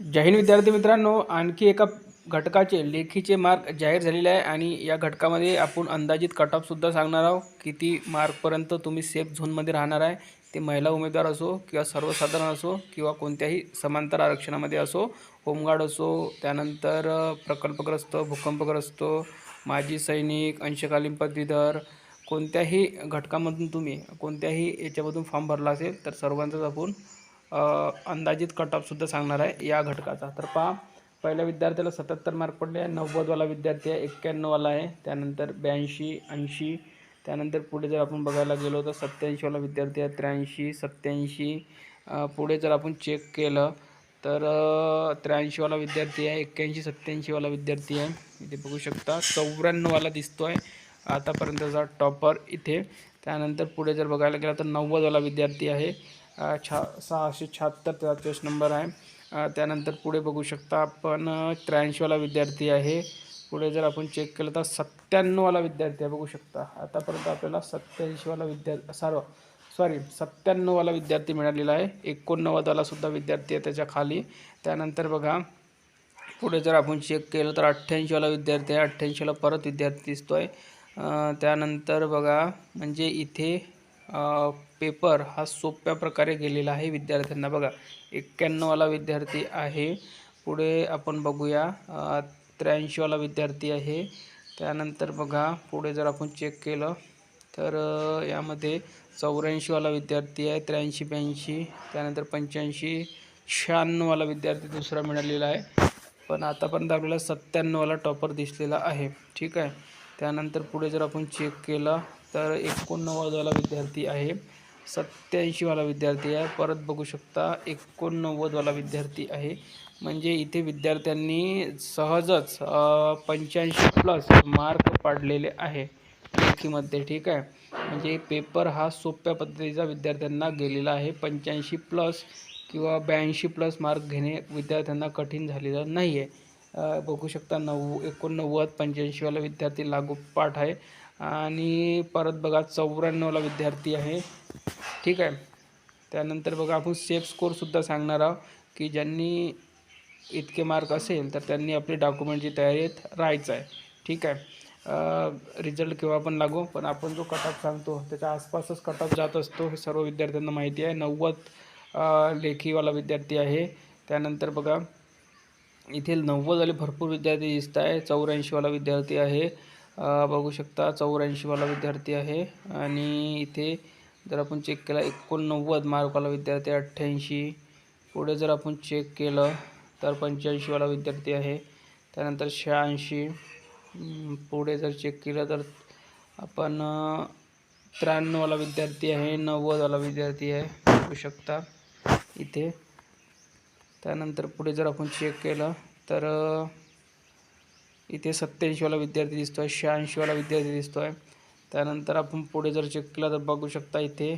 जय हिंद विद्यार्थी मित्रांनो आणखी एका घटकाचे लेखीचे मार्क जाहीर झालेले आहे आणि या घटकामध्ये आपण अंदाजित कट ऑफसुद्धा सांगणार आहोत. किती मार्कपर्यंत तुम्ही सेफ झोनमध्ये राहणार आहे ते महिला उमेदवार असो किंवा सर्वसाधारण असो किंवा कोणत्याही समांतर आरक्षणामध्ये असो होमगार्ड असो त्यानंतर प्रकल्पग्रस्त भूकंपग्रस्त माजी सैनिक अंशकालीन पदवीधर कोणत्याही घटकामधून तुम्ही कोणत्याही याच्यामधून फॉर्म भरला असेल तर सर्वांचाच आपण अंदाजित कट ऑफसुद्धा सांगणार आहे या घटकाचा. तर पहा पहिल्या विद्यार्थ्याला सत्याहत्तर मार्क पडले आहे नव्वदवाला विद्यार्थी आहे एक्क्याण्णववाला आहे त्यानंतर ब्याऐंशी ऐंशी त्यानंतर पुढे जर आपण बघायला गेलो तर सत्याऐंशीवाला विद्यार्थी आहे त्र्याऐंशी सत्याऐंशी पुढे जर आपण चेक केलं तर त्र्याऐंशीवाला विद्यार्थी आहे एक्क्याऐंशी सत्याऐंशीवाला विद्यार्थी आहे. इथे बघू शकता चौऱ्याण्णववाला दिसतो आहे आतापर्यंतचा टॉपर इथे त्यानंतर पुढे जर बघायला गेला तर नव्वदवाला विद्यार्थी आहे. छा सहाशे शहात्तर त्याचा चोवीस नंबर आहे. त्यानंतर पुढे बघू शकता आपण त्र्याऐंशीवाला विद्यार्थी आहे. पुढे जर आपण चेक केलं तर सत्त्याण्णववाला विद्यार्थी आहे बघू शकता. आतापर्यंत आपल्याला सत्याऐंशीवाला विद्यार्थी सर्व सॉरी सत्त्याण्णववाला विद्यार्थी मिळालेला आहे. एकोणनव्वदवाला सुद्धा विद्यार्थी आहे त्याच्याखाली. त्यानंतर बघा पुढे जर आपण चेक केलं तर अठ्ठ्याऐंशीवाला विद्यार्थी आहे. अठ्ठ्याऐंशीला परत विद्यार्थी दिसतो आहे त्यानंतर बघा म्हणजे इथे पेपर हा सोप्या प्रकारे गेलेला आहे विद्यार्थ्यांना. बघा एक्क्याण्णववाला विद्यार्थी आहे. पुढे आपण बघूया. त्र्याऐंशीवाला विद्यार्थी आहे. त्यानंतर बघा पुढे जर आपण चेक केलं तर यामध्ये चौऱ्याऐंशीवाला विद्यार्थी आहे त्र्याऐंशी ब्याऐंशी. त्यानंतर पंच्याऐंशी शहाण्णववाला विद्यार्थी दुसरा मिळालेला आहे. पण आतापर्यंत आपल्याला सत्त्याण्णववाला टॉपर दिसलेला आहे. ठीक आहे? त्यानंतर पुढे जर आपण चेक केलं तर एकोणनव्वदवाला विद्यार्थी आहे. सत्याऐंशीवाला विद्यार्थी आहे. परत बघू शकता एकोणनव्वदवाला विद्यार्थी आहे. म्हणजे इथे विद्यार्थ्यांनी सहजच पंच्याऐंशी प्लस मार्क पाडलेले आहे. लेखीमध्ये ठीक आहे? म्हणजे पेपर हा सोप्या पद्धतीचा विद्यार्थ्यांना गेलेला आहे. पंच्याऐंशी प्लस किंवा ब्याऐंशी प्लस मार्क घेणे विद्यार्थ्यांना कठीण झालेलं नाही आहे बघू शकता नऊ एकोणनव्वद पंच्याऐंशीवाला विद्यार्थी लागू पाठ आहे. आणि परत बघा चौऱ्याण्णवला विद्यार्थी आहे. ठीक आहे. त्यानंतर बघा आपण सेफ स्कोरसुद्धा सांगणार आहोत की ज्यांनी इतके मार्क असेल तर त्यांनी आपली डॉक्युमेंटची तयारीत राहायचं आहे. ठीक आहे. रिझल्ट केव्हा पण लागू पण आपण जो कट ऑफ सांगतो त्याच्या आसपासच कट ऑफ जात असतो. हे सर्व विद्यार्थ्यांना माहिती आहे. नव्वद लेखीवाला विद्यार्थी आहे. त्यानंतर बघा इथे नव्वदवाले भरपूर विद्यार्थी दिसत आहे. चौऱ्याऐंशीवाला विद्यार्थी आहे. बघू शकता चौऱ्याऐंशीवाला विद्यार्थी आहे. आणि इथे जर आपण चेक केला एकोणनव्वद मार्कवाला विद्यार्थी अठ्ठ्याऐंशी. पुढे जर आपण चेक केलं तर पंच्याऐंशीवाला विद्यार्थी आहे. त्यानंतर शहाऐंशी. पुढे जर चेक केलं तर आपण त्र्याण्णववाला विद्यार्थी आहे नव्वदवाला विद्यार्थी आहे. बघू शकता इथे. त्यानंतर पुढे जर आपण चेक केलं तर इथे सत्याऐंशीवाला विद्यार्थी दिसतो आहे शहाऐंशीवाला विद्यार्थी दिसतो आहे त्यानंतर आपण पुढे जर चेक केलं तर बघू शकता इथे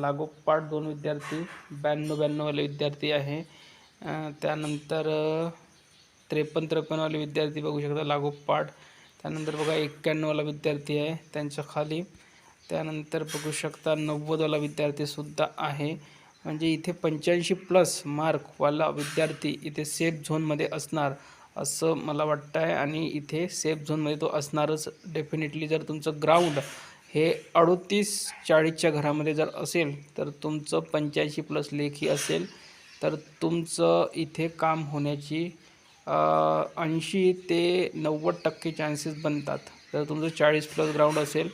लागोपाठ दोन विद्यार्थी ब्याण्णव ब्याण्णववाले विद्यार्थी आहे. त्यानंतर त्रेपन्न त्रेपन्नवाले विद्यार्थी बघू शकता लागोपाठ त्यानंतर बघा एक्क्याण्णववाला विद्यार्थी आहे त्यांच्या खाली. त्यानंतर बघू शकता नव्वदवाला विद्यार्थीसुद्धा आहे. म्हणजे इथे पंच्याऐंशी प्लस मार्कवाला विद्यार्थी इथे सेफ झोनमध्ये असणार असं मला वाटतं आहे आणि इथे सेफ झोनमध्ये तो असणारच डेफिनेटली जर तुमचं ग्राउंड हे अडोतीस चाळीसच्या घरामध्ये जर असेल तर तुमचं पंच्याऐंशी प्लस लेखी असेल तर तुमचं इथे काम होण्याची ऐंशी ते नव्वद टक्के चान्सेस बनतात. जर तुमचं चाळीस प्लस ग्राउंड असेल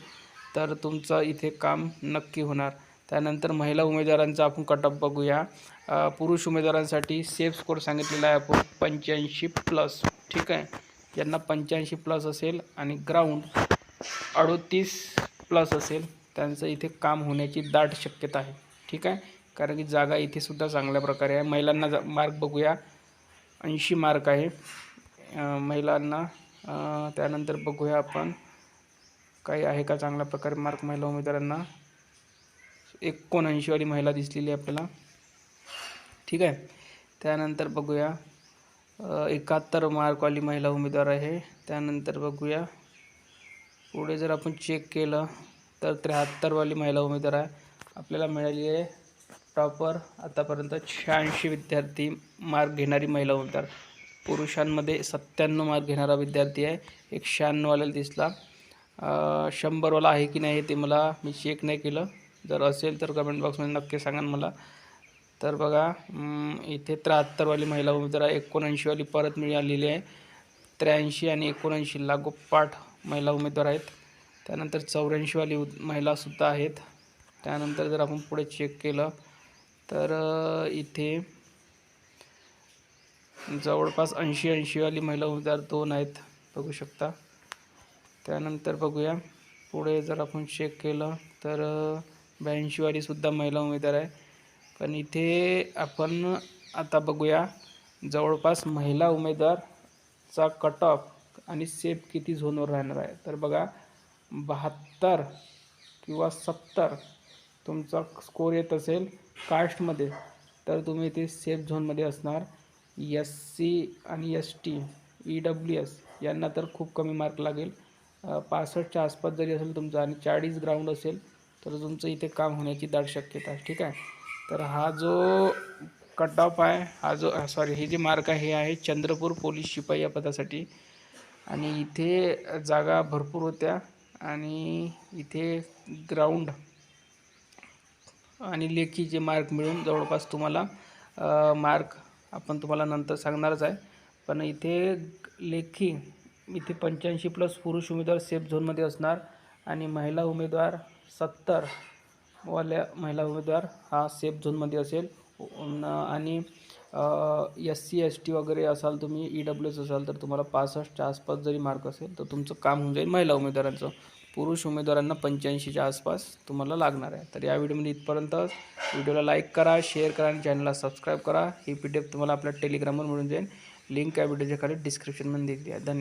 तर तुमचं इथे काम नक्की होणार. त्यानंतर महिला उमेदवारांचा आपण कटअप बघूया. पुरुष उमेदवारांसाठी सेफ स्कोर सांगितलेला आहे आपण पंच्याऐंशी प्लस ठीक आहे? ज्यांना पंच्याऐंशी प्लस असेल आणि ग्राउंड अडोतीस प्लस असेल. त्यांचं इथे काम होण्याची दाट शक्यता आहे. ठीक आहे? कारण की जागा इथे सुद्धा चांगल्या प्रकारे आहे. महिलांना जा मार्क बघूया. ऐंशी मार्क आहे. महिलांना त्यानंतर बघूया आपण. काही आहे का चांगल्या प्रकारे मार्क महिला उमेदवारांना? एकोणऐंशीवाली महिला दिसलेली आहे आपल्याला. ठीक आहे? त्यानंतर बघूया. एकाहत्तर मार्कवाली महिला उमेदवार आहे. त्यानंतर बघूया. पुढे जर आपण चेक केलं तर त्र्याहत्तरवाली महिला उमेदवार आहे. आपल्याला मिळाली आहे टॉपर आतापर्यंत शहाऐंशी विद्यार्थी मार्क घेणारी महिला उमेदवार. पुरुषांमध्ये सत्त्याण्णव मार्क घेणारा विद्यार्थी आहे. एक शहाण्णववाल्याला दिसला. शंभरवाला आहे की नाही ते मला मी चेक नाही केलं. जर असेल तर कमेंट बॉक्समध्ये नक्की सांगा मला. तर बघा इथे त्र्याहत्तरवाली महिला उमेदवार आहे एकोणऐंशीवाली परत मिळालेली आहे. त्र्याऐंशी आणि एकोणऐंशी लागोपाठ महिला उमेदवार आहेत. त्यानंतर चौऱ्याऐंशीवाली उ महिलासुद्धा आहेत. त्यानंतर जर आपण पुढे चेक केलं तर इथे जवळपास ऐंशी ऐंशीवाली महिला उमेदवार दोन आहेत. बघू शकता. त्यानंतर बघूया. पुढे जर आपण चेक केलं तर ब्याऐंशीवालीसुद्धा महिला उमेदवार आहे. पण इथे आपण आता बघूया जवळपास महिला उमेदवारचा कट ऑफ आणि सेफ किती झोनवर राहणार आहे. तर बघा बहात्तर किंवा सत्तर तुमचा स्कोर येत असेल कास्टमध्ये तर तुम्ही इथे सेफ झोनमध्ये असणार. एस सी आणि S T E W S यांना तर खूप कमी मार्क लागेल. पासष्टच्या आसपास जरी असेल तुमचं आणि चाळीस ग्राउंड असेल तर तुमचं इथे काम होण्याची दाट शक्यता आहे. ठीक आहे? तर हा जो कट ऑफ आहे हा जो सॉरी हे जे मार्क आहे हे आहे चंद्रपूर पोलीस शिपाई या पदासाठी. आणि इथे जागा भरपूर होत्या आणि इथे ग्राउंड आणि लेखीचे मार्क मिळून जवळपास तुम्हाला मार्क आपण तुम्हाला नंतर सांगणारच आहे. पण इथे लेखी इथे पंच्याऐंशी प्लस पुरुष उमेदवार सेफ झोनमध्ये असणार आणि महिला उमेदवार सत्तर वाल्या महिला उमेदवार हा सेफ झोनमध्ये असेल. न- आणि एस सी एस टी वगैरे असाल तुम्ही ई डब्ल्यू एस असाल तर तुम्हाला पासष्टच्या आसपास जरी मार्क असेल तर तुमचं काम होऊन जाईल महिला उमेदवारांचं. पुरुष उमेदवारांना पंच्याऐंशीच्या आसपास तुम्हाला लागणार आहे. तर या व्हिडिओमध्ये इथपर्यंतच व्हिडिओला लाईक करा शेअर करा आणि चॅनलला सबस्क्राईब करा. ही पी डी एफ तुम्हाला आपल्या टेलिग्रामवर मिळून जाईल. लिंक या व्हिडिओच्या खाली डिस्क्रिप्शनमध्ये दिली आहे. धन्यवाद.